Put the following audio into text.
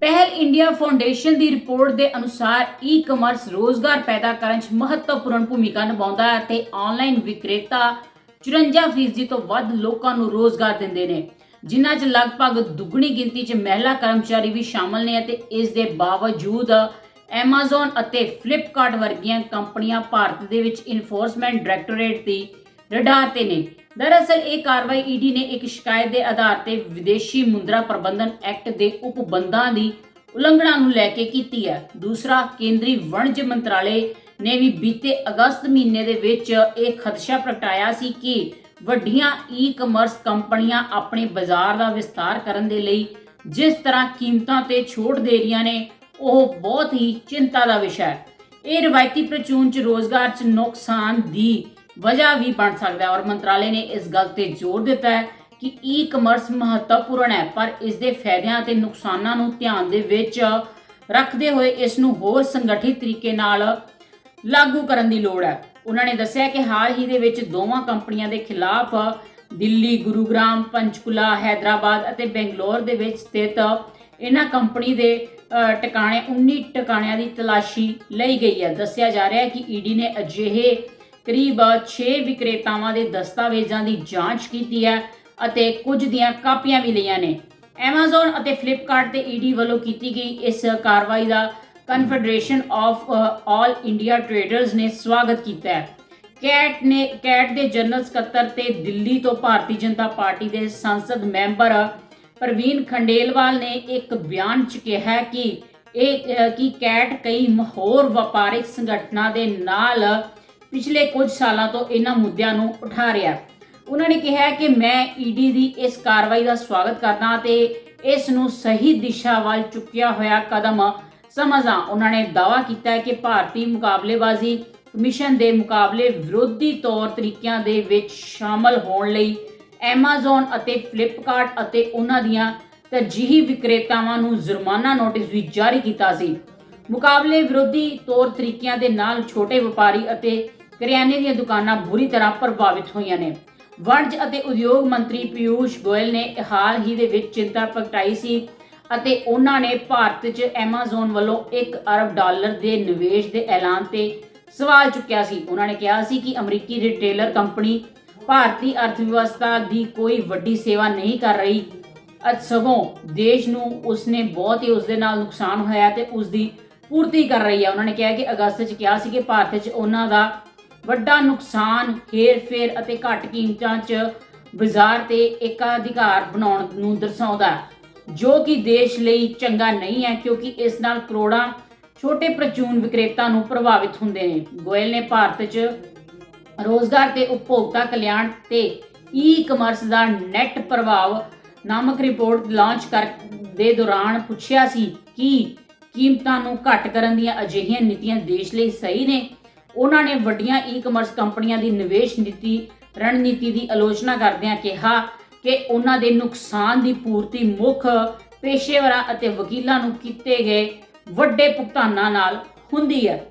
ਪਹਿਲ India foundation ਦੀ report ਦੇ ਅਨੁਸਾਰ ਈ-ਕਮਰਸ ਰੋਜ਼ਗਾਰ ਪੈਦਾ ਕਰਨ 'ਚ ਮਹੱਤਵਪੂਰਨ ਭੂਮਿਕਾ ਨਿਭਾਉਂਦਾ ਹੈ ਅਤੇ ਆਨਲਾਈਨ ਵਿਕਰੇਤਾ 54% ਤੋਂ ਵੱਧ ਲੋਕਾਂ ਨੂੰ ਰੋਜ਼ਗਾਰ ਦਿੰਦੇ ਨੇ, ਜਿਨ੍ਹਾਂ 'ਚ ਲਗਭਗ ਦੁੱਗਣੀ ਗਿਣਤੀ 'ਚ ਮਹਿਲਾ ਕਰਮਚਾਰੀ ਵੀ ਸ਼ਾਮਲ ਨੇ ਅਤੇ ਇਸ ਦੇ ਬਾਵਜੂਦ Amazon ਅਤੇ Flipkart ਵਰਗੀਆਂ ਕੰਪਨੀਆਂ ਭਾਰਤ ਦੇ ਵਿੱਚ ਇਨਫੋਰਸਮੈਂਟ ਡਾਇਰੈਕਟੋਰੇਟ ਦੀ ਰਡਾਰ ਤੇ ਨੇ। ਦਰਅਸਲ, ਇਹ ਕਾਰਵਾਈ ਈਡੀ ਨੇ ਇੱਕ ਸ਼ਿਕਾਇਤ ਦੇ ਆਧਾਰ ਤੇ ਵਿਦੇਸ਼ੀ ਮੁੰਦਰਾ ਪ੍ਰਬੰਧਨ ਐਕਟ ਦੇ ਉਪਬੰਧਾਂ ਦੀ ਉਲੰਘਣਾ ਨੂੰ ਲੈ ਕੇ ਕੀਤੀ ਹੈ। ਦੂਸਰਾ, ਕੇਂਦਰੀ ਵਣਜ ਮੰਤਰਾਲੇ ਨੇ ਵੀ ਬੀਤੇ ਅਗਸਤ ਮਹੀਨੇ ਦੇ ਵਿੱਚ ਇਹ ਖਦਸ਼ਾ ਪ੍ਰਗਟਾਇਆ ਸੀ ਕਿ ਵੱਡੀਆਂ ਈ-ਕਮਰਸ ਕੰਪਨੀਆਂ ਆਪਣੇ ਬਾਜ਼ਾਰ ਦਾ ਵਿਸਤਾਰ ਕਰਨ ਦੇ ਲਈ ਜਿਸ ਤਰ੍ਹਾਂ ਕੀਮਤਾਂ ਤੇ ਛੋਟ ਦੇ ਰਹੀਆਂ ਨੇ, ਉਹ ਬਹੁਤ ਹੀ ਚਿੰਤਾ ਦਾ ਵਿਸ਼ਾ ਹੈ। ਇਹ ਰਵਾਇਤੀ ਪ੍ਰਚੂਨ ਚ ਰੋਜ਼ਗਾਰ ਚ ਨੁਕਸਾਨ ਦੀ ਵਜ੍ਹਾ ਵੀ ਬਣ ਸਕਦਾ ਹੈ ਔਰ ਮੰਤਰਾਲੇ ਨੇ ਇਸ ਗੱਲ ਤੇ ਜ਼ੋਰ ਦਿੱਤਾ ਹੈ ਕਿ ਈ-ਕਮਰਸ ਮਹੱਤਵਪੂਰਨ ਹੈ ਪਰ ਇਸ ਦੇ ਫਾਇਦਿਆਂ ਅਤੇ ਨੁਕਸਾਨਾਂ ਨੂੰ ਧਿਆਨ ਦੇ ਵਿੱਚ ਰੱਖਦੇ ਹੋਏ ਇਸ ਨੂੰ ਹੋਰ ਸੰਗਠਿਤ ਤਰੀਕੇ ਨਾਲ ਲਾਗੂ ਕਰਨ ਦੀ ਲੋੜ ਹੈ। ਉਹਨਾਂ ਨੇ ਦੱਸਿਆ ਕਿ ਹਾਲ ਹੀ ਦੇ ਵਿੱਚ ਦੋਵਾਂ ਕੰਪਨੀਆਂ ਦੇ ਖਿਲਾਫ ਦਿੱਲੀ, ਗੁਰੂਗ੍ਰਾਮ, ਪੰਚਕੁਲਾ, ਹైదరాబాద్ ਅਤੇ ਬੈਂਗਲੌਰ ਦੇ ਵਿੱਚ ਸਥਿਤ ਇਹਨਾਂ ਕੰਪਨੀ ਦੇ ਟਿਕਾਣੇ 19 ਟਿਕਾਣਿਆਂ ਦੀ ਤਲਾਸ਼ੀ ਲਈ ਗਈ ਹੈ। ਦੱਸਿਆ ਜਾ ਰਿਹਾ ਹੈ ਕਿ ਈਡੀ ਨੇ ਅਜਿਹੇ ਕਰੀਬ 6 ਵਿਕਰੇਤਾਵਾਂ ਦੇ ਦਸਤਾਵੇਜ਼ਾਂ ਦੀ ਜਾਂਚ ਕੀਤੀ ਹੈ ਅਤੇ ਕੁਝ ਦੀਆਂ ਕਾਪੀਆਂ ਵੀ ਲਈਆਂ ਨੇ। Amazon ਅਤੇ Flipkart ਤੇ ਈਡੀ ਵੱਲੋਂ ਕੀਤੀ ਗਈ ਇਸ ਕਾਰਵਾਈ ਦਾ confederation of all India traders ਨੇ ਸਵਾਗਤ ਕੀਤਾ ਹੈ। ਕੈਟ ਨੇ, ਕੈਟ ਦੇ ਜਨਰਲ ਸਕੱਤਰ ਤੇ ਦਿੱਲੀ ਤੋਂ ਭਾਰਤੀ ਜਨਤਾ ਪਾਰਟੀ ਦੇ ਸੰਸਦ ਮੈਂਬਰ ਪ੍ਰਵੀਨ ਖੰਡੇਲਵਾਲ ਨੇ ਇੱਕ ਬਿਆਨ 'ਚ ਕਿਹਾ ਕਿ ਇਹ ਕਿ ਕੈਟ ਕਈ ਹੋਰ ਵਪਾਰਿਕ ਸੰਗਠਨਾਂ ਦੇ ਨਾਲ ਪਿਛਲੇ ਕੁਝ ਸਾਲਾਂ ਤੋਂ ਇਹਨਾਂ ਮੁੱਦਿਆਂ ਨੂੰ ਉਠਾ ਰਿਹਾ ਉਹਨਾਂ ਨੇ ਕਿਹਾ ਕਿ ਮੈਂ ਈਡੀ ਦੀ ਇਸ ਕਾਰਵਾਈ ਦਾ ਸਵਾਗਤ ਕਰਦਾ ਤੇ ਇਸ ਨੂੰ ਸਹੀ ਦਿਸ਼ਾ ਵੱਲ ਚੁੱਕਿਆ ਹੋਇਆ ਕਦਮ ਸਮਝਦਾ ਉਹਨਾਂ ਨੇ ਦਾਅਵਾ ਕੀਤਾ ਕਿ ਭਾਰਤੀ ਮੁਕਾਬਲੇਬਾਜ਼ੀ ਕਮਿਸ਼ਨ ਦੇ ਮੁਕਾਬਲੇ ਵਿਰੋਧੀ ਤੌਰ ਤਰੀਕਿਆਂ ਦੇ ਵਿੱਚ ਸ਼ਾਮਲ ਹੋਣ ਲਈ Amazon ਅਤੇ Flipkart ਅਤੇ ਉਹਨਾਂ ਦੀਆਂ ਤਰਜੀਹੀ ਵਿਕਰੇਤਾਵਾਂ ਨੂੰ ਜੁਰਮਾਨਾ ਨੋਟਿਸ ਵੀ ਜਾਰੀ ਕੀਤਾ ਸੀ। ਮੁਕਾਬਲੇ ਵਿਰੋਧੀ ਤੌਰ ਤਰੀਕਿਆਂ ਦੇ ਨਾਲ ਛੋਟੇ ਵਪਾਰੀ ਅਤੇ ਕਰਿਆਨੇ ਦੀਆਂ ਦੁਕਾਨਾਂ ਬੁਰੀ ਤਰ੍ਹਾਂ ਪ੍ਰਭਾਵਿਤ ਹੋਈਆਂ ਨੇ। ਵਣਜ ਅਤੇ ਉਦਯੋਗ ਮੰਤਰੀ ਪਿਊਸ਼ ਗੋਇਲ ਨੇ ਹਾਲ ਹੀ ਦੇ ਵਿੱਚ ਚਿੰਤਾ ਪ੍ਰਗਟਾਈ ਸੀ ਅਤੇ ਉਹਨਾਂ ਨੇ ਭਾਰਤ 'ਚ Amazon ਵੱਲੋਂ 1 ਅਰਬ ਡਾਲਰ ਦੇ ਨਿਵੇਸ਼ ਦੇ ਐਲਾਨ ਤੇ ਸਵਾਲ ਚੁੱਕਿਆ ਸੀ। ਉਹਨਾਂ ਨੇ ਕਿਹਾ ਸੀ ਕਿ ਅਮਰੀਕੀ ਰਿਟੇਲਰ ਕੰਪਨੀ ਭਾਰਤੀ ਅਰਥਵਿਵਸਥਾ ਦੀ ਕੋਈ ਵੱਡੀ ਸੇਵਾ ਨਹੀਂ ਕਰ ਰਹੀ। ਅਤ ਸਗੋਂ ਦੇਸ਼ ਨੂੰ ਉਸਨੇ ਬਹੁਤ ਹੀ ਉਸਦੇ ਨਾਲ ਨੁਕਸਾਨ ਹੋਇਆ ਤੇ ਉਸ ਦੀ ਪੂਰਤੀ ਕਰ ਰਹੀ ਹੈ ਉਹਨਾਂ ਨੇ ਕਿਹਾ ਕਿ ਅਗਸਤ 'ਚ ਕਿਹਾ ਸੀ ਕਿ ਭਾਰਤ 'ਚ ਉਹਨਾਂ ਦਾ ਵੱਡਾ ਨੁਕਸਾਨ ਹੇਰ-ਫੇਰ ਅਤੇ ਘੱਟ ਕੀਮਤਾਂ 'ਚ ਬਾਜ਼ਾਰ ਤੇ ਏਕਾਧਿਕਾਰ ਬਣਾਉਣ ਨੂੰ ਦਰਸਾਉਂਦਾ ਹੈ, ਜੋ ਕਿ ਦੇਸ਼ ਲਈ ਚੰਗਾ ਨਹੀਂ ਹੈ, ਕਿਉਂਕਿ ਇਸ ਨਾਲ ਕਰੋੜਾਂ ਛੋਟੇ ਪ੍ਰਚੂਨ ਵਿਕਰੇਤਾ ਨੂੰ ਪ੍ਰਭਾਵਿਤ ਹੁੰਦੇ ਨੇ। ਗੋਇਲ ਨੇ ਭਾਰਤ 'ਚ ਰੋਜ਼ਗਾਰ ਤੇ ਉਪਭੋਗਤਾ ਕਲਿਆਣ ਤੇ ਈ-ਕਮਰਸ ਦਾ ਨੈਟ ਪ੍ਰਭਾਵ ਨਾਮਕ ਰਿਪੋਰਟ ਲਾਂਚ ਕਰ ਦੇ ਦੌਰਾਨ ਪੁੱਛਿਆ ਸੀ ਕਿ ਕੀਮਤਾਂ ਨੂੰ ਘੱਟ ਕਰਨ ਦੀਆਂ ਅਜਿਹੀਆਂ ਨੀਤੀਆਂ ਦੇਸ਼ ਲਈ ਸਹੀ ਨੇ। ਉਹਨਾਂ ਨੇ ਵੱਡੀਆਂ ਈ-ਕਮਰਸ ਕੰਪਨੀਆਂ ਦੀ ਨਿਵੇਸ਼ ਨੀਤੀ, ਰਣਨੀਤੀ ਦੀ ਆਲੋਚਨਾ ਕਰਦਿਆਂ ਕਿਹਾ ਕਿ ਉਹਨਾਂ ਦੇ ਨੁਕਸਾਨ ਦੀ ਪੂਰਤੀ ਮੁੱਖ ਪੇਸ਼ੇਵਰਾਂ ਅਤੇ ਵਕੀਲਾਂ ਨੂੰ ਕੀਤੇ ਗਏ ਵੱਡੇ ਭੁਗਤਾਨਾਂ ਨਾਲ ਹੁੰਦੀ ਹੈ।